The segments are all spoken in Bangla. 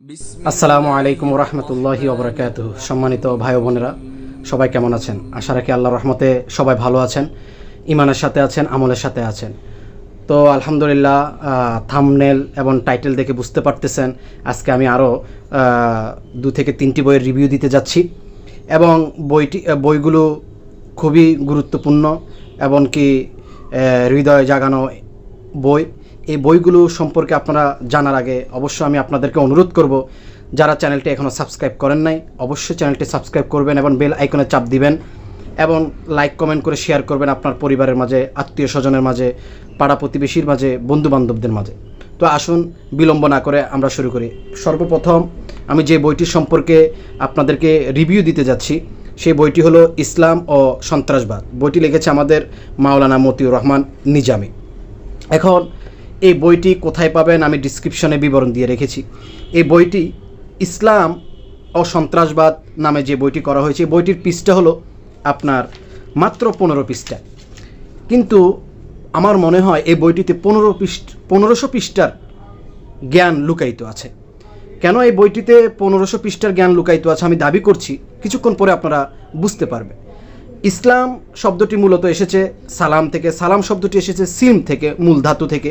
আসসালামু আলাইকুম রহমতুল্লাহি ওবরাকাত সম্মানিত ভাই বোনেরা, সবাই কেমন আছেন? আশা রাখি আল্লাহ রহমতে সবাই ভালো আছেন ইমানের সাথে আছেন, আমলের সাথে আছেন। তো আলহামদুলিল্লাহ থামনেল এবং টাইটেল দেখে বুঝতে পারতেছেন, আজকে আমি আরও দু থেকে তিনটি বইয়ের রিভিউ দিতে যাচ্ছি। এবং বইটি বইগুলো খুবই গুরুত্বপূর্ণ এবং কি হৃদয় জাগানো বই। এই বইগুলো সম্পর্কে আপনারা জানার আগে অবশ্যই আমি আপনাদেরকে অনুরোধ করব, যারা চ্যানেলটি এখনও সাবস্ক্রাইব করেন নাই, অবশ্যই চ্যানেলটি সাবস্ক্রাইব করবেন এবং বেল আইকনে চাপ দিবেন এবং লাইক, কমেন্ট করে শেয়ার করবেন আপনার পরিবারের মাঝে, আত্মীয় স্বজনের মাঝে, পাড়া প্রতিবেশীর মাঝে বন্ধু বান্ধবদের মাঝে। তো আসুন, বিলম্ব না করে আমরা শুরু করি। সর্বপ্রথম আমি যে বইটি সম্পর্কে আপনাদেরকে রিভিউ দিতে যাচ্ছি, সেই বইটি হলো ইসলাম ও সন্ত্রাসবাদ। বইটি লিখেছে আমাদের মাওলানা মতিউর রহমান নিজামী। এখন এই বইটি কোথায় পাবেন আমি ডিসক্রিপশনে বিবরণ দিয়ে রেখেছি। এই বইটি ইসলাম ও সন্ত্রাসবাদ নামে যে বইটি করা হয়েছে বইটির পৃষ্ঠা হলো আপনার মাত্র পনেরো পৃষ্ঠা। কিন্তু আমার মনে হয় এই বইটিতে পনেরো পৃষ্ঠ, পনেরোশো পৃষ্ঠার জ্ঞান লুকায়িত আছে। কেন এই বইটিতে পনেরোশো পৃষ্ঠার জ্ঞান লুকায়িত আছে আমি দাবি করছি, কিছুক্ষণ পরে আপনারা বুঝতে পারবে ইসলাম শব্দটি মূলত এসেছে সালাম থেকে, সালাম শব্দটি এসেছে সিম থেকে, মূল ধাতু থেকে,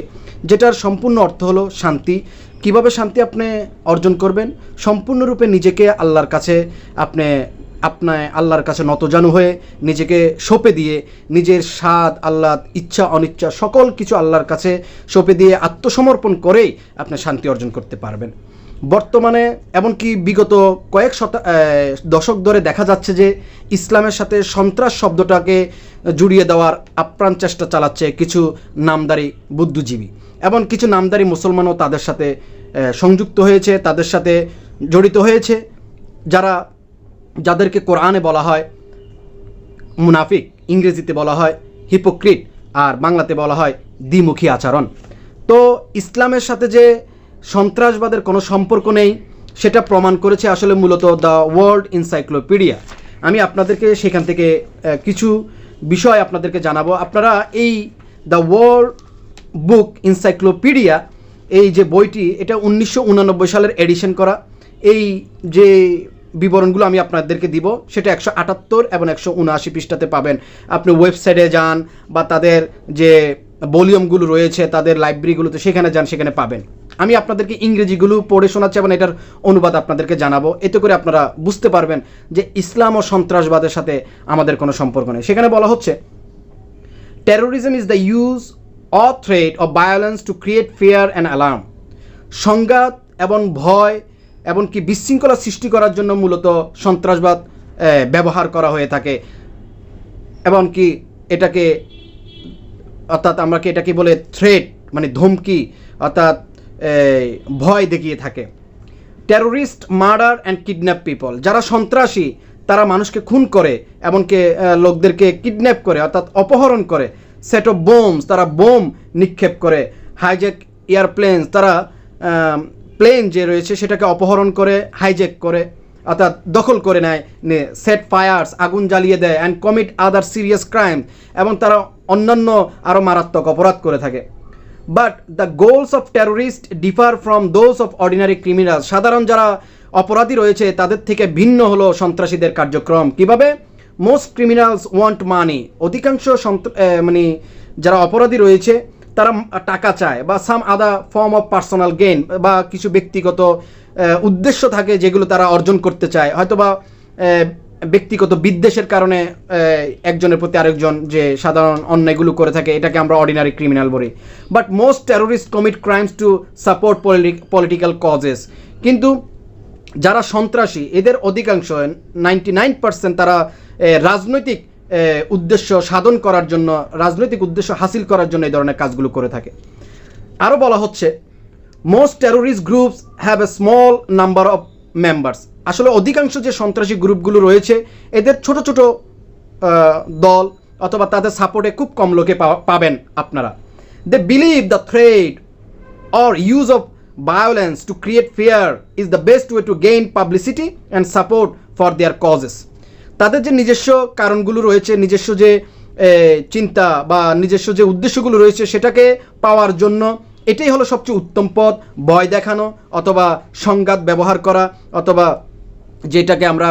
যেটার সম্পূর্ণ অর্থ হলো শান্তি। কীভাবে শান্তি আপনি অর্জন করবেন? সম্পূর্ণরূপে নিজেকে আল্লাহর কাছে আপনি আপনার আল্লাহর কাছে নতজানু হয়ে নিজেকে সঁপে দিয়ে নিজের স্বাদ, আহ্লাদ, ইচ্ছা, অনিচ্ছা সকল কিছু আল্লাহর কাছে সঁপে দিয়ে আত্মসমর্পণ করেই আপনি শান্তি অর্জন করতে পারবেন। বর্তমানে এমনকি বিগত কয়েক শতা দশক ধরে দেখা যাচ্ছে যে ইসলামের সাথে সন্ত্রাস শব্দটাকে জুড়িয়ে দেওয়ার আপ্রাণ চেষ্টা চালাচ্ছে কিছু নামদারি বুদ্ধিজীবী। এবং কিছু নামদারি মুসলমানও তাদের সাথে সংযুক্ত হয়েছে, তাদের সাথে জড়িত হয়েছে, যারা, যাদেরকে কোরআনে বলা হয় মুনাফিক, ইংরেজিতে বলা হয় হিপোক্রিট, আর বাংলাতে বলা হয় দ্বিমুখী আচরণ। তো ইসলামের সাথে যে সন্ত্রাসবাদের কোনো সম্পর্ক নেই, সেটা প্রমাণ করেছে আসলে মূলত দ্য ওয়ার্ল্ড ইনসাইক্লোপিডিয়া আমি আপনাদেরকে সেখান থেকে কিছু বিষয় আপনাদেরকে জানাব। আপনারা এই দ্য ওয়ার্ল্ড বুক ইনসাইক্লোপিডিয়া এই যে বইটি, এটা উনিশশো সালের এডিশন করা। এই যে বিবরণগুলো আমি আপনাদেরকে দিব, সেটা একশো আটাত্তর এবং একশো উনআশি পৃষ্ঠাতে পাবেন। আপনি ওয়েবসাইটে যান বা তাদের যে ভলিউমগুলো রয়েছে, তাদের লাইব্রেরিগুলোতে সেখানে যান, সেখানে পাবেন। আমি আপনাদেরকে ইংরেজিগুলো পড়ে শোনাচ্ছি এবং এটার অনুবাদ আপনাদেরকে জানাব। এতে করে আপনারা বুঝতে পারবেন যে ইসলাম ও সন্ত্রাসবাদের সাথে আমাদের কোনো সম্পর্ক নেই। সেখানে বলা হচ্ছে terrorism is the use or threat of violence to create fear and alarm সংঘাত এবং ভয় এমনকি বিশৃঙ্খলা সৃষ্টি করার জন্য মূলত সন্ত্রাসবাদ ব্যবহার করা হয়ে থাকে। এমনকি এটাকে, অর্থাৎ আমরা কি এটাকে বলে থ্রেট মানে ধমকি, অর্থাৎ ভয় দেখিয়ে থাকে। Terrorist murder and kidnap people যারা সন্ত্রাসী, তারা মানুষকে খুন করে, এমনকি লোকদেরকে কিডন্যাপ করে, অর্থাৎ অপহরণ করে। সেট অফ বোমস তারা বোম নিক্ষেপ করে। হাইজ্যাক এয়ারপ্লেন তারা প্লেন যে রয়েছে, সেটাকে অপহরণ করে হাইজ্যাক করে, অর্থাৎ দখল করে নেয় সেট ফায়ার্স আগুন জ্বালিয়ে দেয় and commit other serious crime এবং তারা অন্যান্য আরও মারাত্মক অপরাধ করে থাকে। But the goals of terrorist differ from those of ordinary criminal সাধারণ যারা অপরাধী রয়েছে তাদের থেকে ভিন্ন হলো সন্ত্রাসীদের কার্যক্রম। কীভাবে? মোস্ট ক্রিমিনালস ওয়ান্ট মানি অধিকাংশ মানে যারা অপরাধী রয়েছে তারা টাকা চায় বা সাম আদা ফর্ম অফ পার্সোনাল গেইন বা কিছু ব্যক্তিগত উদ্দেশ্য থাকে যেগুলো তারা অর্জন করতে চায়। হয়তোবা আহ, ব্যক্তিগত বিদ্বেষের কারণে একজনের প্রতি আরেকজন যে সাধারণ অন্যায়গুলো করে থাকে, এটাকে আমরা অর্ডিনারি ক্রিমিনাল বলি। But most terrorist commit crimes to support political causes কিন্তু যারা সন্ত্রাসী, এদের অধিকাংশ নাইনটি নাইন পার্সেন্ট তারা রাজনৈতিক উদ্দেশ্য সাধন করার জন্য, রাজনৈতিক উদ্দেশ্য হাসিল করার জন্য এই ধরনের কাজগুলো করে থাকে। আরও বলা হচ্ছে most terrorist groups have a small number of members আসলে অধিকাংশ যে সন্ত্রাসী গ্রুপগুলো রয়েছে, এদের ছোট ছোট দল অথবা তাদের সাপোর্টে খুব কম লোকে পাবেন আপনারা। They believe the threat or use of violence to create fear is the best way to gain publicity and support for their causes তাদের যে নিজস্ব কারণগুলো রয়েছে, নিজস্ব যে চিন্তা বা নিজস্ব যে উদ্দেশ্যগুলো রয়েছে সেটাকে পাওয়ার জন্য এটাই হলো সবচেয়ে উত্তম পথ, ভয় দেখানো অথবা সংঘাত ব্যবহার করা অথবা যেটাকে আমরা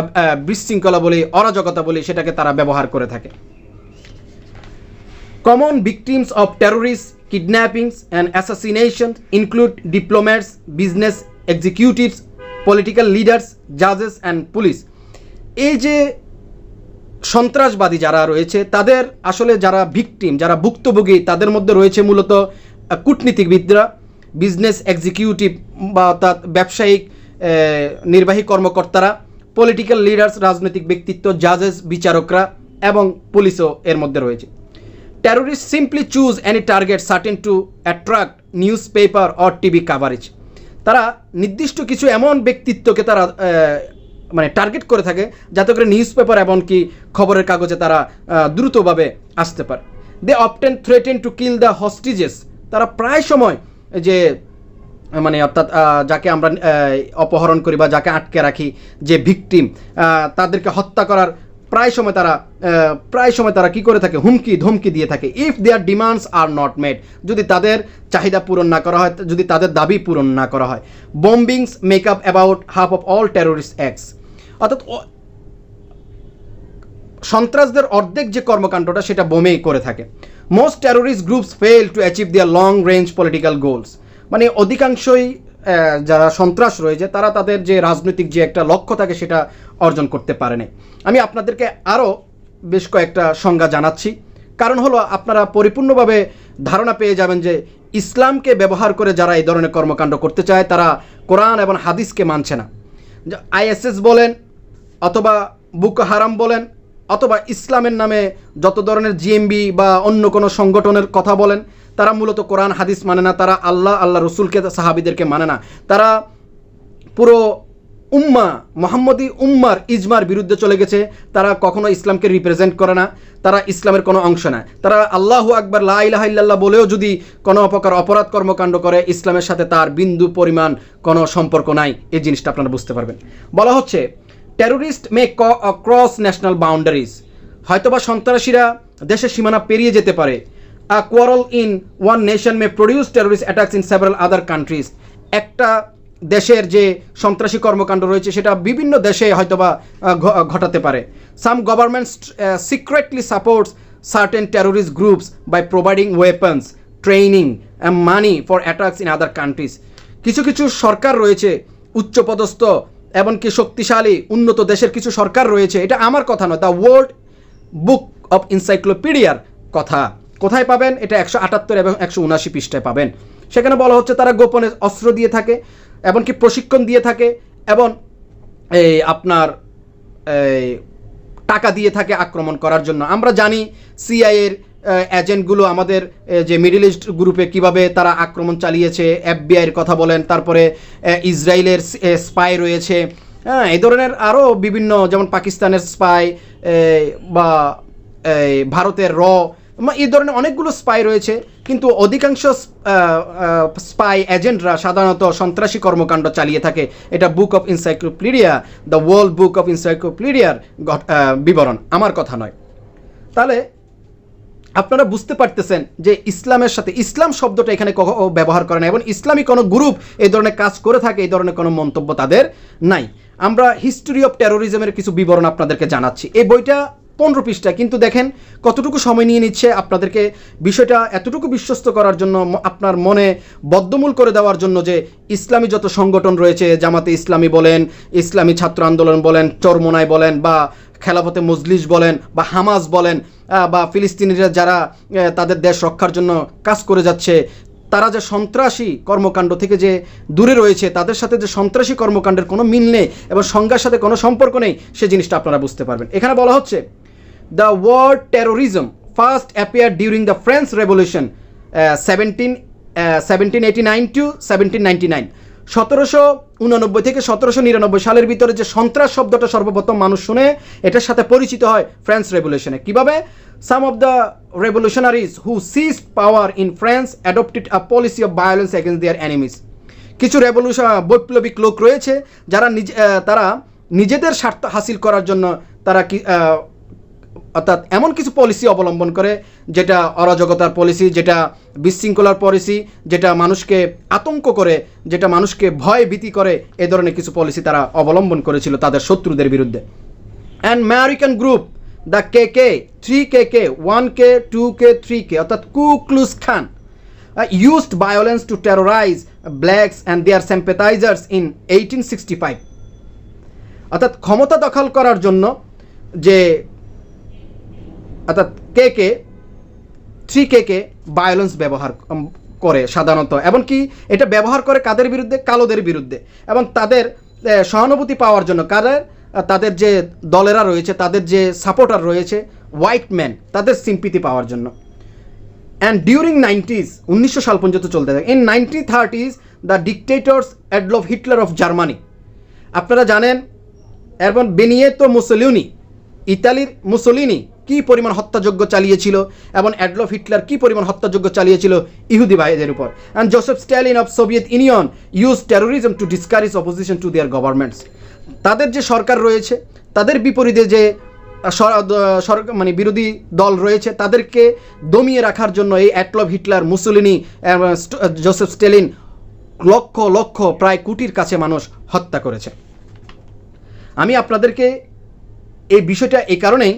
বিশৃঙ্খলা বলি, অরাজকতা বলি, সেটাকে তারা ব্যবহার করে থাকে। Common victims of terrorist kidnappings and assassination include diplomats business executives political leaders জাজেস and police এই যে সন্ত্রাসবাদী যারা রয়েছে, তাদের আসলে যারা ভিকটিম যারা ভুক্তভোগী, তাদের মধ্যে রয়েছে মূলত কূটনীতিকবিদরা বিজনেস এক্সিকিউটিভ বা অর্থাৎ ব্যবসায়িক নির্বাহী কর্মকর্তারা পলিটিক্যাল লিডার্স রাজনৈতিক ব্যক্তিত্ব জাজেস বিচারকরা এবং পুলিশও এর মধ্যে রয়েছে। Terrorist simply choose choose target certain to attract newspaper or TV coverage তারা নির্দিষ্ট কিছু এমন ব্যক্তিত্বকে তারা মানে টার্গেট করে থাকে যাতে করে নিউজ পেপার এমনকি খবরের কাগজে তারা দ্রুতভাবে আসতে পারে। They often threaten to kill the hostages তারা প্রায় সময় যে মানে অর্থাৎ যাকে আমরা অপহরণ করি বা যাকে আটকে রাখি যে ভিকটিম তাদেরকে হত্যা করার প্রায় সময় তারা প্রায় সময় তারা কি করে থাকে? হুমকি, ধমকি দিয়ে থাকে। If their demands are not made যদি তাদের চাহিদা পূরণ না করা হয়, যদি তাদের দাবি পূরণ না করা হয়। Bombings make up about half of all terrorist acts অর্থাৎ সন্ত্রাসদের অর্ধেক যে কর্মকাণ্ডটা, সেটা বোমেই করে থাকে। Most terrorist groups fail to achieve their long range political goals মানে অধিকাংশই যারা সন্ত্রাস রয়েছে, তারা তাদের যে রাজনৈতিক যে একটা লক্ষ্য থাকে সেটা অর্জন করতে পারে না আমি আপনাদেরকে আরও বেশ কয়েকটা সংজ্ঞা জানাচ্ছি। কারণ হলো, আপনারা পরিপূর্ণভাবে ধারণা পেয়ে যাবেন যে ইসলামকে ব্যবহার করে যারা এই ধরনের কর্মকাণ্ড করতে চায়, তারা কোরআন এবং হাদিসকে মানছে না। আইএসএস বলেন, অথবা বুক হারাম বলেন অথবা ইসলামের নামে যত ধরনের জিএমবি বা অন্য কোনো সংগঠনের কথা বলেন, তারা মূলত কোরআন, হাদিস মানে না, তারা আল্লাহ আল্লাহ রসুলকে, সাহাবিদেরকে মানে না। তারা পুরো উম্মা, মোহাম্মদী উম্মার ইজমার বিরুদ্ধে চলে গেছে। তারা কখনো ইসলামকে রিপ্রেজেন্ট করে না, তারা ইসলামের কোনো অংশ নেয় তারা আল্লাহু আকবার, লা ইলাহা ইল্লাল্লাহ বলেও যদি কোনো প্রকার অপরাধ কর্মকাণ্ড করে, ইসলামের সাথে তার বিন্দু পরিমাণ কোনো সম্পর্ক নাই। এই জিনিসটা আপনারা বুঝতে পারবেন। বলা হচ্ছে terrorist may cross national boundaries হয়তোবা সন্ত্রাসীরা দেশের সীমানা পেরিয়ে যেতে পারে। A quarrel in one nation may produce terrorist attacks in several other countries একটা দেশের যে সন্ত্রাসী কর্মকাণ্ড রয়েছে, সেটা বিভিন্ন দেশে হয়তোবা ঘটাতে পারে। Some governments secretly supports certain terrorist groups by providing weapons training money for attacks in other countries কিছু কিছু সরকার রয়েছে, উচ্চপদস্থ এমনকি শক্তিশালী উন্নত দেশের কিছু সরকার রয়েছে। এটা আমার কথা নয় দ্য ওয়ার্ল্ড বুক অফ ইনসাইক্লোপিডিয়ার কথা। কোথায় পাবেন? এটা একশো আটাত্তর এবং একশো উনাশি পৃষ্ঠায় পাবেন। সেখানে বলা হচ্ছে তারা গোপনে অস্ত্র দিয়ে থাকে, এমনকি প্রশিক্ষণ দিয়ে থাকে, এবং এই আপনার টাকা দিয়ে থাকে আক্রমণ করার জন্য। আমরা জানি সিআইয়ের এজেন্টগুলো আমাদের যে মিডিল ইস্ট গ্রুপে কীভাবে তারা আক্রমণ চালিয়েছে এফবিআইয়ের কথা বলেন, তারপরে ইসরায়েলের স্পাই রয়েছে। হ্যাঁ এই ধরনের আরও বিভিন্ন, যেমন পাকিস্তানের স্পাই বা ভারতের র এই ধরনের অনেকগুলো স্পাই রয়েছে। কিন্তু অধিকাংশ স্পাই এজেন্টরা সাধারণত সন্ত্রাসী কর্মকাণ্ড চালিয়ে থাকে। এটা book of encyclopedia the world book of ইনসাইক্লোপিডিয়ার বিবরণ। আমার কথা নয়। তাহলে আপনারা বুঝতে পারতেছেন যে ইসলামের সাথে, ইসলাম শব্দটা এখানে ব্যবহার করে না, এবং ইসলামী কোনো গ্রুপ এই ধরনের কাজ করে থাকে, এই ধরনের কোনো মন্তব্য তাদের নাই। আমরা হিস্টোরি অফ টেরোরিজমের কিছু বিবরণ আপনাদেরকে জানাচ্ছি। এই বইটা পনেরো পৃষ্ঠা, কিন্তু দেখেন কতটুকু সময় নিয়ে নিচ্ছে আপনাদেরকে বিষয়টা এতটুকু বিশ্বস্ত করার জন্য আপনার মনে বদ্ধমূল করে দেওয়ার জন্য যে ইসলামী যত সংগঠন রয়েছে, জামাতে ইসলামী বলেন, ইসলামী ছাত্র আন্দোলন বলেন চরমোনাই বলেন, বা খেলাফতে মজলিস বলেন বা হামাস বলেন বা ফিলিস্তিনিরা যারা তাদের দেশ রক্ষার জন্য কাজ করে যাচ্ছে, তারা যে সন্ত্রাসী কর্মকাণ্ড থেকে যে দূরে রয়েছে, তাদের সাথে যে সন্ত্রাসী কর্মকাণ্ডের কোনো মিল নেই এবং সংজ্ঞার সাথে কোনো সম্পর্ক নেই, সে জিনিসটা আপনারা বুঝতে পারবেন। এখানে বলা হচ্ছে the word terrorism first appear during the French revolution seventeen seventeen eighty nine to seventeen ninety nine সতেরোশো উনানব্বই থেকে সতেরোশো নিরানব্বই সালের ভিতরে যে সন্ত্রাস শব্দটা সর্বপ্রথম মানুষ শুনে, এটার সাথে পরিচিত হয় ফ্রেঞ্চ রেভলিউশনে। কীভাবে? Some of the revolutionaries who seize power in France adopted a policy of violence against their enemies কিছু রেভলিউশন বৈপ্লবিক লোক রয়েছে, যারা নিজ তারা নিজেদের স্বার্থ হাসিল করার জন্য তারা কি অর্থাৎ এমন কিছু পলিসি অবলম্বন করে যেটা অরাজকতার পলিসি যেটা বিশৃঙ্খলার পলিসি যেটা মানুষকে আতঙ্ক করে, যেটা মানুষকে ভয় ভীতি করে, এ ধরনের কিছু পলিসি তারা অবলম্বন করেছিল তাদের শত্রুদের বিরুদ্ধে। And American group the K K three K K one K two K three K অর্থাৎ Ku Klux Klan used violence to terrorize blacks and their sympathizers in 1865 অর্থাৎ ক্ষমতা দখল করার জন্য যে অর্থাৎ কে কে, থ্রি কে কে ভায়োলেন্স ব্যবহার করে সাধারণত। এমনকি এটা ব্যবহার করে কাদের বিরুদ্ধে? কালোদের বিরুদ্ধে। এবং তাদের সহানুভূতি পাওয়ার জন্য কাদের? তাদের যে দলেরা রয়েছে, তাদের যে সাপোর্টার রয়েছে হোয়াইট ম্যান তাদের সিম্পিতি পাওয়ার জন্য। অ্যান্ড ডিউরিং নাইনটিজ উনিশশো সাল পর্যন্ত চলতে থাকে। In nineteen thirties the dictators Adolf Hitler of Germany আপনারা জানেন এবং বেনিয়েতো মুসলিনি ইতালির মুসলিনি কি পরিমাণ হত্যাযজ্ঞ চালিয়েছিল এবং অ্যাডলফ হিটলার কি পরিমাণ হত্যাযজ্ঞ চালিয়েছিল ইহুদি ভাইদের উপর। And Joseph Stalin of Soviet Union use terrorism to discourage opposition to their governments তাদের যে সরকার রয়েছে, তাদের বিপরীতে যে মানে বিরোধী দল রয়েছে, তাদেরকে দমিয়ে রাখার জন্য এই অ্যাটলভ হিটলার, মুসলিনি জোসেফ স্টেলিন লক্ষ লক্ষ, প্রায় কোটির কাছে মানুষ হত্যা করেছে। আমি আপনাদেরকে এই বিষয়টা এই কারণেই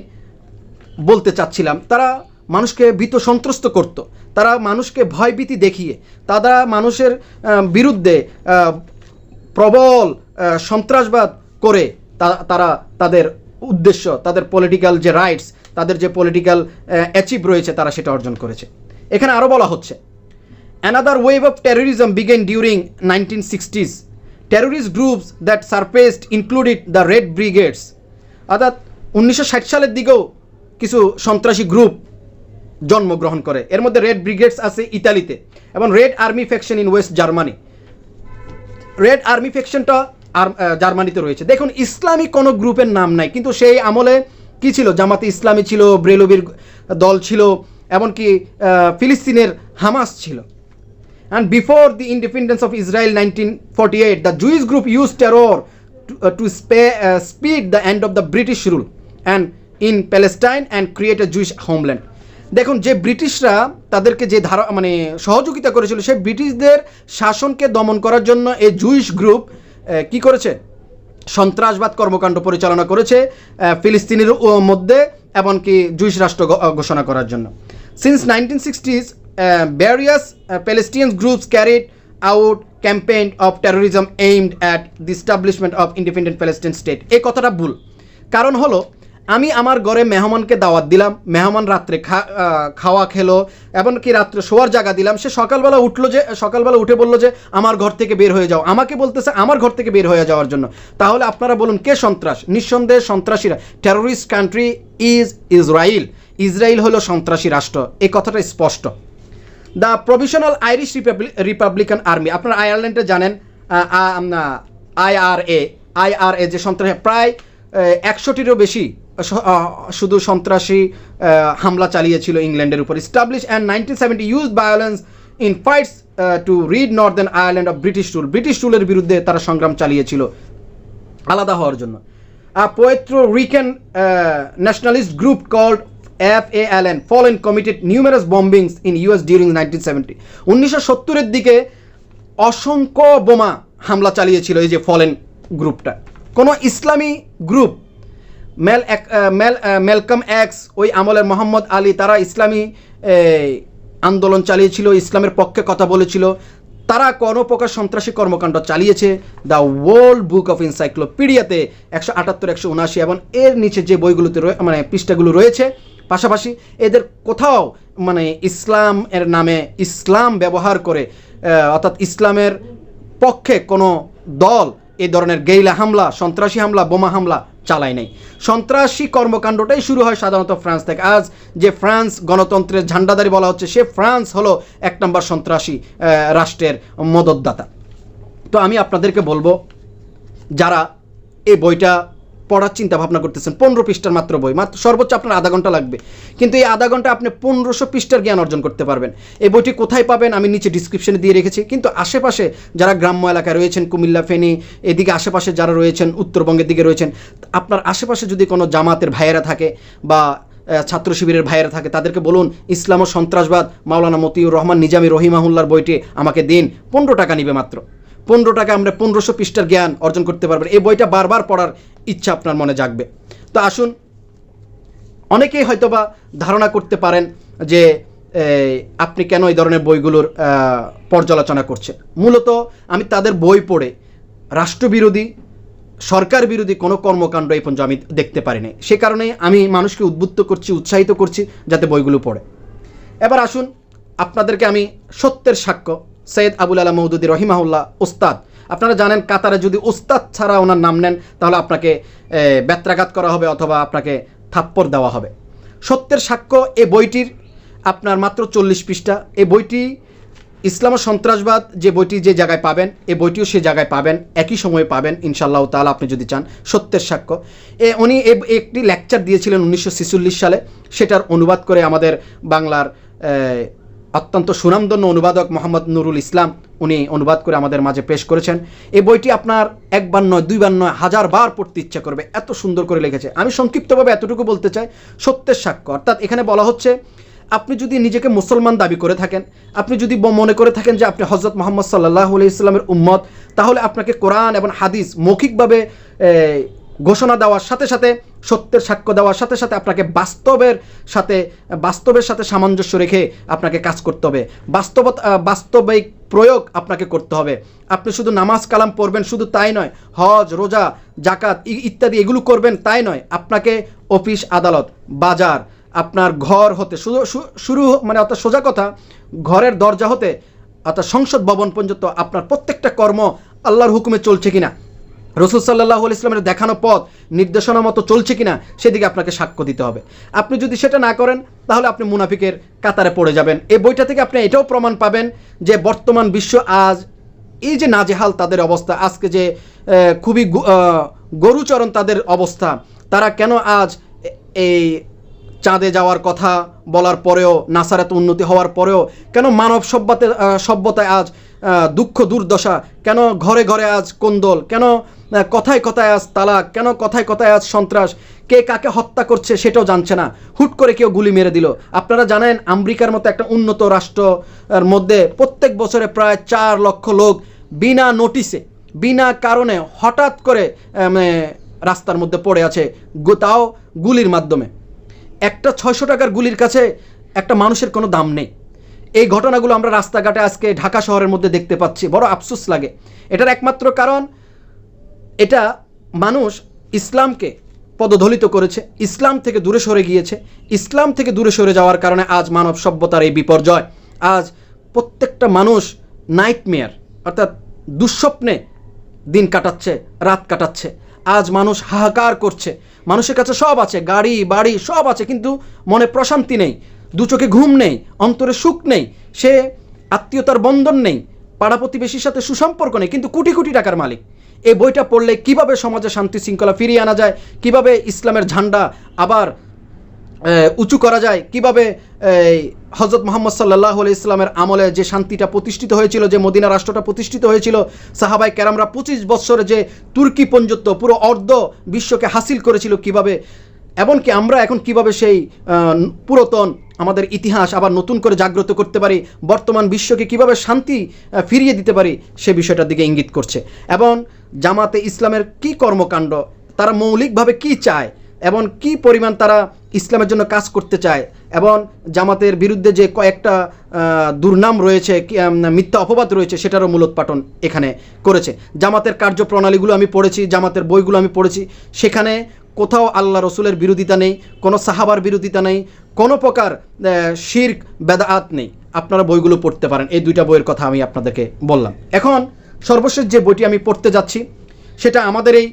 বলতে চাচ্ছিলাম, তারা মানুষকে ভীত সন্ত্রস্ত করত। তারা মানুষকে ভয়ভীতি দেখিয়ে, তারা মানুষের বিরুদ্ধে প্রবল সন্ত্রাসবাদ করে তারা তাদের উদ্দেশ্য, তাদের পলিটিক্যাল যে রাইটস তাদের যে পলিটিক্যাল অ্যাচিভ রয়েছে, তারা সেটা অর্জন করেছে। এখানে আরও বলা হচ্ছে another wave wave of terrorism began nineteen 1960s. Terrorist groups that surfaced included the red brigades অর্থাৎ উনিশশো ষাট সালের দিকেও কিছু সন্ত্রাসী গ্রুপ জন্মগ্রহণ করে। এর মধ্যে রেড ব্রিগেডস আছে ইতালিতে এবং red army faction in West Germany red army ফ্যাকশনটা জার্মানিতে রয়েছে। দেখুন ইসলামী কোনো গ্রুপের নাম নাই কিন্তু সেই আমলে কি ছিল? জামাতে ইসলামী ছিল ব্রেলবির দল ছিল এমনকি ফিলিস্তিনের হামাস ছিল। And before the independence of Israel 1948, the eight group used terror to, uh, to spa- uh, speed the end of the British rule and Palestine and create a Jewish homeland. দেখুন, যে ব্রিটিশরা তাদেরকে যে ধারা মানে সহযোগিতা করেছিল সেই ব্রিটিশদের শাসনকে দমন করার জন্য এই জুইশ গ্রুপ কি করেছে? সন্ত্রাসবাদ কর্মকাণ্ড পরিচালনা করেছে ফিলিস্তিনের মধ্যে, এমনকি জুইশ রাষ্ট্র ঘোষণা করার জন্য। Since nineteen sixties various Palestinian groups carried out campaign of terrorism aimed at the establishment of independent Palestine state এই কথাটা ভুল। কারণ হলো আমি আমার ঘরে মেহমানকে দাওয়াত দিলাম, মেহমান রাত্রে খাওয়া খেলো, এমনকি রাত্রে শোয়ার জায়গা দিলাম। সে সকালবেলা উঠল যে, সকালবেলা উঠে বলল যে, আমার ঘর থেকে বের হয়ে যাও। আমাকে বলতেছে, আমার ঘর থেকে বের হয়ে যাওয়ার জন্য। তাহলে আপনারা বলুন, কে সন্ত্রাস? নিঃসন্দেহে সন্ত্রাসীরা। Terrorist country is Israel Israel হলো সন্ত্রাসী রাষ্ট্র। এই কথাটা স্পষ্ট। The provisional Irish republican army আপনারা আয়ারল্যান্ডে জানেন আইআরএ আইআরএ যে সন্ত্রাসী, প্রায় একশোটিরও বেশি শুধু সন্ত্রাসী হামলা চালিয়েছিল ইংল্যান্ডের উপর। Establish and nineteen seventy use violence in fights to rid Northern Ireland of British rule British রুলের বিরুদ্ধে তারা সংগ্রাম চালিয়েছিল। আলাদা হওয়ার জন্য। A পোয়েট্রো Rican nationalist group called F A L N fall fallen committed numerous bombings in US during nineteen seventy উনিশশো সত্তরের দিকে অসংখ্য বোমা হামলা চালিয়েছিল এই যে ফলেন গ্রুপটা কোনো ইসলামী গ্রুপ মেল মেল মেলকম এক্স ওই আমলের মোহাম্মদ আলী, তারা ইসলামী আন্দোলন চালিয়েছিল, ইসলামের পক্ষে কথা বলেছিল। তারা কোনো প্রকার সন্ত্রাসী কর্মকাণ্ড চালিয়েছে। দ্য ওয়ার্ল্ড বুক অফ ইনসাইক্লোপিডিয়াতে একশো আটাত্তর, একশো উনআশি, এবং এর নিচে যে বইগুলোতে মানে পৃষ্ঠাগুলো রয়েছে, পাশাপাশি এদের কোথাও মানে ইসলাম এর নামে ইসলাম ব্যবহার করে অর্থাৎ ইসলামের পক্ষে কোনো দল এই ধরনের গেইলা হামলা, সন্ত্রাসী হামলা, বোমা হামলা চালায় নাই। সন্ত্রাসী কর্মকাণ্ডটাই শুরু হয় সাধারণত ফ্রান্স থেকে। আজ যে ফ্রান্স গণতন্ত্রের ঝান্ডাদারি বলা হচ্ছে, সে ফ্রান্স হলো এক নম্বর সন্ত্রাসী রাষ্ট্রের মদতদাতা। তো আমি আপনাদেরকে বলব, যারা এই বইটা পড়ার চিন্তা ভাবনা করতেছেন। পনেরো পৃষ্ঠার মাত্র বই। মাত্র সর্বোচ্চ আপনার আধা ঘণ্টা লাগবে। কিন্তু এই আধা ঘণ্টা আপনি পনেরোশো পৃষ্ঠার জ্ঞান অর্জন করতে পারবেন। এই বইটি কোথায় পাবেন আমি নিচে ডিসক্রিপশনে দিয়ে রেখেছি। কিন্তু আশেপাশে যারা গ্রাম্য এলাকায় রয়েছেন, কুমিল্লা, ফেনী, এদিকে আশেপাশে যারা রয়েছেন, উত্তরবঙ্গের দিকে রয়েছেন, আপনার আশেপাশে যদি কোনো জামাতের ভাইয়েরা থাকে বা ছাত্র শিবিরের ভাইয়েরা থাকে, তাদেরকে বলুন, ইসলাম ও সন্ত্রাসবাদ, মাওলানা মতিউর রহমান নিজামী রহিমাহুল্লার বইটি আমাকে দিন। পনেরো টাকা নিবে মাত্র। পনেরো টাকা আমরা পনেরোশো পৃষ্ঠার জ্ঞান অর্জন করতে পারবেন এই বইটা বারবার পড়ার ইচ্ছা আপনার মনে জাগবে। তো আসুন, অনেকেই হয়তোবা ধারণা করতে পারেন যে আপনি কেন এই ধরনের বইগুলোর পর্যালোচনা করছেন। মূলত আমি তাদের বই পড়ে রাষ্ট্রবিরোধী সরকার বিরোধী কোনো কর্মকাণ্ড এই পর্যন্ত আমি দেখতে পারি পারিনি। সে কারণে আমি মানুষকে উদ্বুদ্ধ করছি, উৎসাহিত করছি যাতে বইগুলো পড়ে। এবার আসুন, আপনাদেরকে আমি সত্যের সাক্ষ্য সৈয়দ আবুল আলা মৌদুদি রহিমাহুল্লাহ ওস্তাদ আপনারা জানেন কাতারে যদি ওস্তাদ ছাড়া ওনার নাম নেন তাহলে আপনাকে ব্যত্রাঘাত করা হবে অথবা আপনাকে থাপ্পড় দেওয়া হবে। সত্যের সাক্ষ্য এই বইটির আপনার মাত্র চল্লিশ পৃষ্ঠা। এই বইটি ইসলাম সন্ত্রাসবাদ যে বইটি যে জায়গায় পাবেন এই বইটিও সে জায়গায় পাবেন একই সময়ে পাবেন ইনশাল্লাহ তাআলা আপনি যদি চান সত্যের সাক্ষ্য। এ উনি এ- একটি লেকচার দিয়েছিলেন উনিশশো ছেচল্লিশ সালে। সেটার অনুবাদ করে আমাদের বাংলার এ, অত্যন্ত সুনামধন্য অনুবাদক মোহাম্মদ নুরুল ইসলাম, উনি অনুবাদ করে আমাদের মাঝে পেশ করেছেন। এই বইটি আপনার একবার নয়, দুইবার নয়, হাজার বার পড়তে ইচ্ছা করবে। এত সুন্দর করে লিখেছে। আমি সংক্ষিপ্তভাবে এতটুকু বলতে চাই, সত্যের সাক্ষ্য অর্থাৎ এখানে বলা হচ্ছে, আপনি যদি নিজেকে মুসলমান দাবি করে থাকেন, আপনি যদি মনে করে থাকেন যে আপনি হজরত মোহাম্মদ সাল্লাহ ইসলামের উম্মত, তাহলে আপনাকে কোরআন এবং হাদিস মৌখিকভাবে ঘোষণা দেওয়ার সাথে সাথে সত্যের সাক্ষ্য দেওয়ার সাথে সাথে আপনাকে বাস্তবের সাথে বাস্তবের সাথে সামঞ্জস্য রেখে আপনাকে কাজ করতে হবে। বাস্তবত আহ, বাস্তবিক প্রয়োগ আপনাকে করতে হবে। আপনি শুধু নামাজ কালাম পড়বেন শুধু তাই নয় হজ রোজা জাকাত ইত্যাদি এগুলো করবেন তাই নয় আপনাকে অফিস আদালত বাজার আপনার ঘর হতে শুরু মানে অর্থাৎ সোজা কথা ঘরের দরজা হতে অর্থাৎ সংসদ ভবন পর্যন্ত আপনার প্রত্যেকটা কর্ম আল্লাহর হুকুমে চলছে কিনা রসুল সাল্লাহ ইসলামের দেখানো পথ, নির্দেশনা মতো চলছে কিনা, সেদিকে আপনাকে সাক্ষ্য দিতে হবে। আপনি যদি সেটা না করেন, তাহলে আপনি মুনাফিকের কাতারে পড়ে যাবেন। এই বইটা থেকে আপনি এটাও প্রমাণ পাবেন যে বর্তমান বিশ্ব আজ এই যে নাজেহাল তাদের অবস্থা, আজকে যে খুবই গরুচরণ তাদের অবস্থা, তারা কেন আজ এই চাঁদে যাওয়ার কথা বলার পরেও নাসার এত উন্নতি হওয়ার পরেও, কেন মানব সভ্যতে সভ্যতায় আজ দুঃখ দুর্দশা, কেন ঘরে ঘরে আজ কোন্দল, কেন কথায় কথায় আজ তালাক, কেন কথায় কথায় আজ সন্ত্রাস, কে কাকে হত্যা করছে সেটাও জানছে না। হুট করে কেউ গুলি মেরে দিল। আপনারা জানেন, আমেরিকার মতো একটা উন্নত রাষ্ট্রের মধ্যে প্রত্যেক বছরে প্রায় চার লক্ষ লোক বিনা নোটিসে বিনা কারণে হঠাৎ করে মানে রাস্তার মধ্যে পড়ে আছে তাও গুলির মাধ্যমে। একটা ছয়শো টাকার গুলির কাছে একটা মানুষের কোনো দাম নেই। এই ঘটনাগুলো আমরা রাস্তাঘাটে আজকে ঢাকা শহরের মধ্যে দেখতে পাচ্ছি। বড় আফসোস লাগে। এটার একমাত্র কারণ, এটা মানুষ ইসলামকে পদদলিত করেছে, ইসলাম থেকে দূরে সরে গিয়েছে। ইসলাম থেকে দূরে সরে যাওয়ার কারণে আজ মানব সভ্যতার এই বিপর্যয়। আজ প্রত্যেকটা মানুষ নাইটমেয়ার অর্থাৎ দুঃস্বপ্নে দিন কাটাচ্ছে, রাত কাটাচ্ছে। আজ মানুষ হাহাকার করছে। মানুষের কাছে সব আছে, গাড়ি, বাড়ি সব আছে, কিন্তু মনে প্রশান্তি নেই। দু চোখে ঘুম নেই, অন্তরে সুখ নেই, সে আত্মীয়তার বন্ধন নেই, পাড়া প্রতিবেশীর সাথে সুসম্পর্ক নেই, কিন্তু কোটি কোটি টাকার মালিক। এই বইটা পড়লে কীভাবে সমাজে শান্তি শৃঙ্খলা ফিরিয়ে আনা যায়, কীভাবে ইসলামের ঝান্ডা আবার উঁচু করা যায়, কীভাবে হজরত মোহাম্মদ সাল্লাহ আলি ইসলামের আমলে যে শান্তিটা প্রতিষ্ঠিত হয়েছিল, যে মদিনা রাষ্ট্রটা প্রতিষ্ঠিত হয়েছিল সাহাবাই ক্যারামরা পঁচিশ বৎসরে যে তুর্কি পঞ্জত্ব, পুরো অর্ধ বিশ্বকে হাসিল করেছিল কীভাবে এমনকি আমরা এখন কীভাবে সেই পুরাতন আমাদের ইতিহাস আবার নতুন করে জাগ্রত করতে পারি, বর্তমান বিশ্বকে কীভাবে শান্তি ফিরিয়ে দিতে পারি, সে বিষয়টার দিকে ইঙ্গিত করছে। এবং জামাতে ইসলামের কি কর্মকাণ্ড, তারা মৌলিকভাবে কি চায়, এবং কি পরিমাণ তারা ইসলামের জন্য কাজ করতে চায়, এবং জামাতের বিরুদ্ধে যে কয়েকটা দুর্নাম রয়েছে মিথ্যা অপবাদ রয়েছে, সেটারও মূলোৎপাটন এখানে করেছে। জামাতের কার্যপ্রণালীগুলো আমি পড়েছি, জামাতের বইগুলো আমি পড়েছি, সেখানে কোথাও আল্লাহ রসুলের বিরোধিতা নেই কোনো সাহাবার বিরোধিতা নেই কোনো প্রকার শির্ক বেদাআত নেই। আপনারা বইগুলো পড়তে পারেন। এই দুইটা বইয়ের কথা আমি আপনাদেরকে বললাম। এখন সর্বশেষ যে বইটি আমি পড়তে যাচ্ছি সেটা আমাদের এই,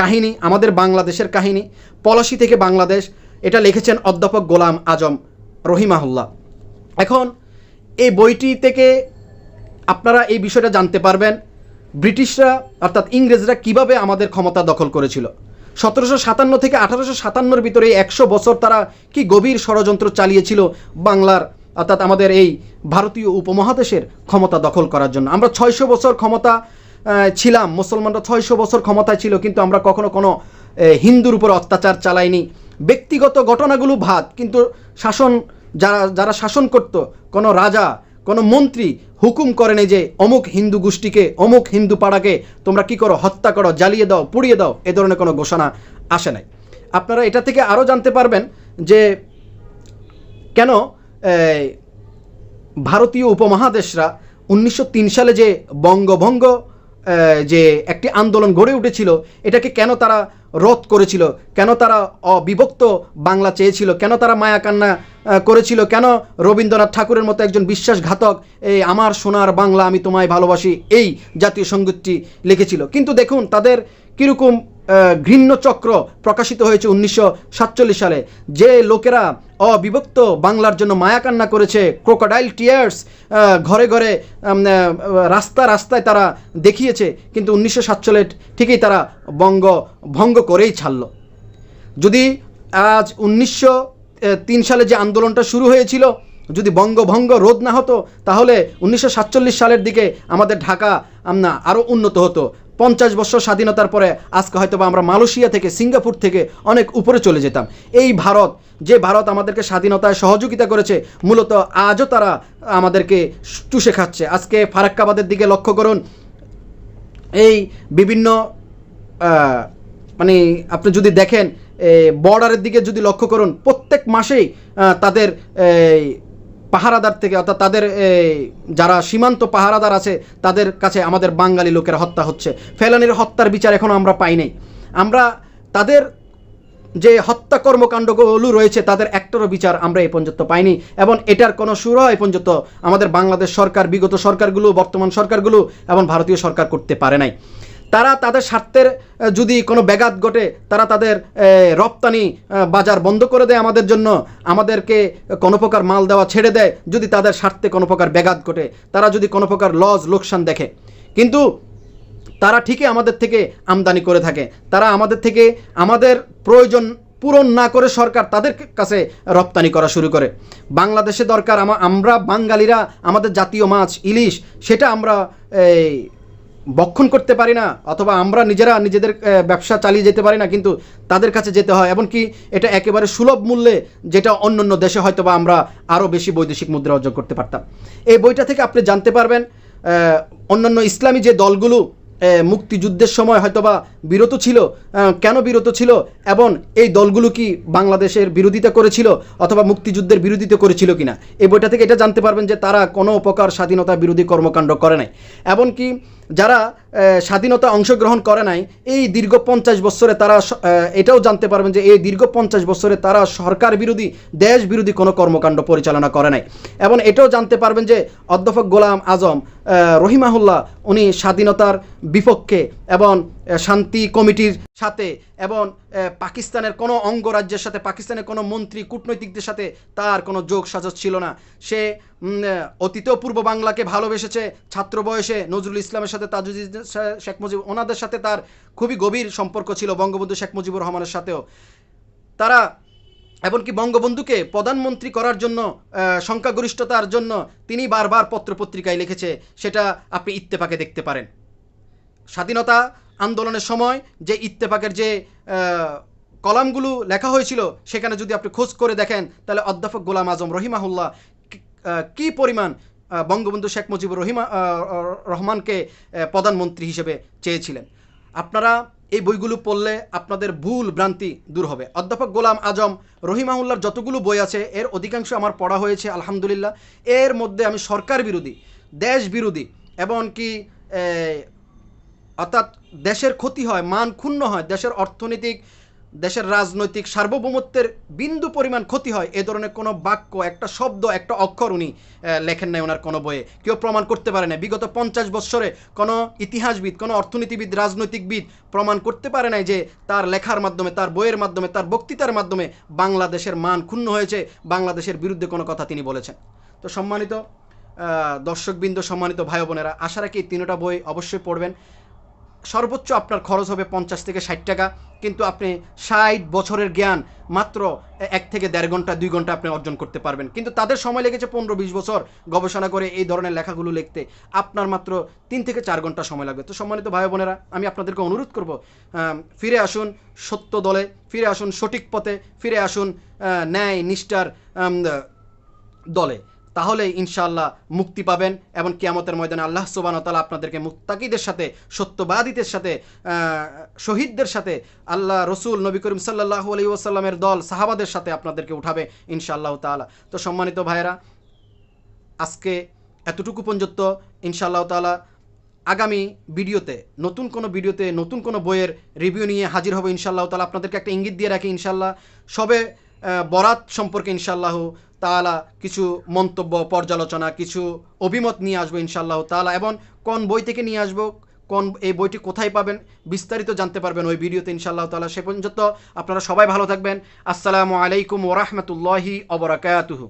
কাহিনী আমাদের বাংলাদেশের কাহিনী পলাশি থেকে বাংলাদেশ। এটা লিখেছেন অধ্যাপক গোলাম আজম রহিমাহুল্লাহ। এখন এই বইটি থেকে আপনারা এই বিষয়টা জানতে পারবেন। ব্রিটিশরা, অর্থাৎ ইংরেজরা কীভাবে আমাদের ক্ষমতা দখল করেছিল? সতেরোশো সাতান্ন থেকে আঠারোশো সাতান্নর ভিতরে একশো বছর তারা কি গভীর ষড়যন্ত্র চালিয়েছিল বাংলার, অর্থাৎ আমাদের এই ভারতীয় উপমহাদেশের ক্ষমতা দখল করার জন্য? আমরা ছয়শো বছর ক্ষমতা ছিলাম, মুসলমানরা ছয়শো বছর ক্ষমতায় ছিল, কিন্তু আমরা কখনো কোনো হিন্দুর উপর অত্যাচার চালাইনি। ব্যক্তিগত ঘটনাগুলো ভাত কিন্তু শাসন, যারা যারা শাসন করত, কোনো রাজা কোনো মন্ত্রী হুকুম করেনি যে অমুক হিন্দু গোষ্ঠীকে, অমুক হিন্দু পাড়াকে তোমরা কি করো, হত্যা করো, জ্বালিয়ে দাও, পুড়িয়ে দাও, এ ধরনের কোনো ঘোষণা আসে নাই। আপনারা এটা থেকে আরও জানতে পারবেন যে কেন ভারতীয় উপমহাদেশরা উনিশশো তিন সালে যে বঙ্গভঙ্গ যে একটি আন্দোলন গড়ে উঠেছিল, এটাকে কেন তারা রোধ করেছিল, কেন তারা অবিভক্ত বাংলা চেয়েছিল, কেন তারা মায়াকান্না করেছিল। কেন? রবীন্দ্রনাথ ঠাকুরের মতো একজন বিশ্বাসঘাতক এই আমার সোনার বাংলা আমি তোমায় ভালোবাসি এই জাতীয় সঙ্গীতটি লিখেছিল। কিন্তু দেখুন, তাদের কীরকম ঘৃণ্য চক্র প্রকাশিত হয়েছে উনিশশো সাতচল্লিশ সালে। যে লোকেরা অবিভক্ত বাংলার জন্য মায়াকান্না করেছে ক্রোকোডাইল টিয়ার্স ঘরে ঘরে রাস্তা রাস্তায় তারা দেখিয়েছে, কিন্তু উনিশশো সাতচল্লিশ ঠিকই তারা বঙ্গ, ভঙ্গ করেই ছাড়ল। যদি আজ উনিশশো তিন সালে যে আন্দোলনটা শুরু হয়েছিল, যদি বঙ্গভঙ্গ রোধ না হতো, তাহলে উনিশশো সাতচল্লিশ সালের দিকে আমাদের ঢাকা আরও উন্নত হতো। পঞ্চাশ বছর স্বাধীনতার পরে আজকে হয়তো আমরা মালয়েশিয়া থেকে, সিঙ্গাপুর থেকে অনেক উপরে চলে যেতাম। এই ভারত, যে ভারত আমাদেরকে স্বাধীনতায় সহযোগিতা করেছে, মূলত আজও তারা আমাদেরকে চুষে খাচ্ছে। আজকে ফারাক্কাবাদের দিকে লক্ষ্য করুন। এই বিভিন্ন মানে আপনি যদি দেখেন বর্ডারের দিকে যদি লক্ষ্য করুন, প্রত্যেক মাসেই তাদের পাহারাদার থেকে অর্থাৎ তাদের যারা সীমান্ত পাহারাদার আছে, তাদের কাছে আমাদের বাঙালি লোকের হত্যা হচ্ছে। ফেলানির হত্যার বিচার এখনও আমরা পাই নাই। আমরা তাদের যে হত্যা কর্মকাণ্ডগুলো রয়েছে, তাদের একটারও বিচার আমরা এই পর্যন্ত পাইনি। এবং এটার কোনো সুর এই পর্যন্ত আমাদের বাংলাদেশ সরকার, বিগত সরকারগুলো, বর্তমান সরকারগুলো এবং ভারতীয় সরকার করতে পারে নাই। তারা তাদের স্বার্থের যদি কোনো ব্যাঘাত ঘটে, তারা তাদের রপ্তানি বাজার বন্ধ করে দেয় আমাদের জন্য, আমাদেরকে কোনো প্রকার মাল দেওয়া ছেড়ে দেয়, যদি তাদের স্বার্থে কোনো প্রকার ব্যাঘাত ঘটে, তারা যদি কোনো প্রকার লস, লোকসান দেখে। কিন্তু তারা ঠিকই আমাদের থেকে আমদানি করে থাকে। তারা আমাদের থেকে আমাদের প্রয়োজন পূরণ না করে সরকার তাদের কাছে রপ্তানি করা শুরু করে। বাংলাদেশে দরকার আমরা বাঙালিরা আমাদের জাতীয় মাছ, ইলিশ, সেটা আমরা, এই বক্ষণ করতে পারি না, অথবা আমরা নিজেরা নিজেদের ব্যবসা চালিয়ে যেতে পারি না, কিন্তু তাদের কাছে যেতে হয়, এমনকি এটা একেবারে সুলভ মূল্যে যেটা অন্য অন্য দেশে হয়তো বা আমরা আরও বেশি বৈদেশিক মুদ্রা অর্জন করতে পারতাম। এই বইটা থেকে আপনি জানতে পারবেন অন্যান্য ইসলামী যে দলগুলো মুক্তিযুদ্ধের সময় হয়তোবা বিরত ছিল কেন বিরত ছিল, এবং এই দলগুলো কি বাংলাদেশের বিরোধিতা করেছিল, অথবা মুক্তিযুদ্ধের বিরোধিতা করেছিল কিনা, এই বইটা থেকে এটা জানতে পারবেন যে তারা কোনো প্রকার স্বাধীনতা বিরোধী কর্মকাণ্ড করে নাই। এমনকি যারা স্বাধীনতা অংশগ্রহণ করে নাই, এই দীর্ঘ পঞ্চাশ বছরে তারা এটাও জানতে পারবেন যে এই দীর্ঘ পঞ্চাশ বছরে তারা সরকার বিরোধী, দেশ বিরোধী কোনো কর্মকাণ্ড পরিচালনা করে নাই। এবং এটাও জানতে পারবেন যে অধ্যাপক গোলাম আজম রহিমাহুল্লাহ, উনি স্বাধীনতার বিপক্ষে এবং শান্তি কমিটির সাথে এবং পাকিস্তানের কোনো অঙ্গরাজ্যের সাথে, পাকিস্তানের কোনো মন্ত্রী, কূটনৈতিকদের সাথে তার কোনো যোগ সাজস ছিল না। সে অতীতেও পূর্ব বাংলাকে ভালোবেসেছে ছাত্র বয়সে নজরুল ইসলামের সাথে তাজুদ্দিন শেখ মুজিব, ওনাদের সাথে তার খুবই গভীর সম্পর্ক ছিল বঙ্গবন্ধু শেখ মুজিবুর রহমানের সাথেও। তারা, এমনকি বঙ্গবন্ধুকে প্রধানমন্ত্রী করার জন্য সংখ্যাগরিষ্ঠতার জন্য তিনি বারবার পত্রপত্রিকায় লিখেছে, সেটা আপনি ইত্তেফাকে দেখতে পারেন। স্বাধীনতা আন্দোলনের সময় যে ইত্তেফাকের যে কলামগুলো লেখা হয়েছিল, সেখানে যদি আপনি খোঁজ করে দেখেন, তাহলে অধ্যাপক গোলাম আজম রহিমাহুল্লাহ কি- পরিমাণ বঙ্গবন্ধু শেখ মুজিবুর রহিমা রহমানকে প্রধানমন্ত্রী হিসেবে চেয়েছিলেন। আপনারা এই বইগুলো পড়লে আপনাদের ভুল ভ্রান্তি দূর হবে। অধ্যাপক গোলাম আজম রহিমাহুল্লার যতগুলো বই আছে, এর অধিকাংশ আমার পড়া হয়েছে, আলহামদুলিল্লাহ। এর মধ্যে আমি সরকার বিরোধী, দেশ বিরোধী এমনকি অর্থাৎ দেশের ক্ষতি হয়, মান ক্ষুণ্ণ হয়, দেশের অর্থনৈতিক, দেশের রাজনৈতিক সার্বভৌমত্বের বিন্দু পরিমাণ ক্ষতি হয়, এ ধরনের কোনো বাক্য, একটা শব্দ, একটা অক্ষর উনি লেখেন নাই ওনার কোনো বইয়ে। কেউ প্রমাণ করতে পারে না বিগত পঞ্চাশ বৎসরে কোনো ইতিহাসবিদ, কোনো অর্থনীতিবিদ, রাজনৈতিকবিদ প্রমাণ করতে পারে নাই যে তার লেখার মাধ্যমে, তার বইয়ের মাধ্যমে, তার বক্তৃতার মাধ্যমে বাংলাদেশের মান ক্ষুণ্ণ হয়েছে, বাংলাদেশের বিরুদ্ধে কোনো কথা তিনি বলেছেন। তো সম্মানিত দর্শকবৃন্দ, সম্মানিত ভাই বোনেরা আশা রাখি তিনটা বই অবশ্যই পড়বেন। সর্বোচ্চ আপনার খরচ হবে পঞ্চাশ থেকে ষাট টাকা, কিন্তু আপনি ষাট বছরের জ্ঞান মাত্র এক থেকে দেড় ঘণ্টা, দুই ঘণ্টা আপনি অর্জন করতে পারবেন। কিন্তু তাদের সময় লেগেছে পনেরো বিশ বছর গবেষণা করে এই ধরনের লেখাগুলো লিখতে। আপনার মাত্র তিন থেকে চার ঘণ্টা সময় লাগবে। তো সম্মানিত ভাই বোনেরা, আমি আপনাদেরকে অনুরোধ করব ফিরে আসুন সত্য দলে, ফিরে আসুন সঠিক পথে, ফিরে আসুন ন্যায় নিষ্ঠার দলে। তাহলে ইনশাআল্লাহ মুক্তি পাবেন এবং কিয়ামতের ময়দানে আল্লাহ সুবান তালা আপনাদেরকে মুক্তাকিদের সাথে, সত্যবাদীদের সাথে শহীদদের সাথে, আল্লাহ রসুল নবী করিম সাল্লাহ আলী ওসাল্লামের দল, সাহাবাদের সাথে আপনাদেরকে উঠাবে ইনশাআল্লাহ তাআলা। তো সম্মানিত ভাইয়েরা, আজকে এতটুকু পর্যন্ত ইনশাআল্লাহ তাআলা আগামী ভিডিওতে, নতুন কোনো ভিডিওতে, নতুন কোনো বইয়ের রিভিউ নিয়ে হাজির হব ইনশাআল্লাহ তালা আপনাদেরকে একটা ইঙ্গিত দিয়ে রাখি ইনশাআল্লাহ। সবে বরাত সম্পর্কে ইনশাআল্লাহ তাআলা কিছু মন্তব্য, পর্যালোচনা, কিছু অভিমত নিয়ে আসব ইনশাল্লাহ তাআলা এবং কোন বই থেকে নিয়ে আসব, কোন এই বইটি কোথায় পাবেন বিস্তারিত জানতে পারবেন ওই ভিডিওতে ইনশাল্লাহ তালা সে পর্যন্ত আপনারা সবাই ভালো থাকবেন। আসসালামু আলাইকুম ওরহমতুল্লাহি অবরাকাতুহু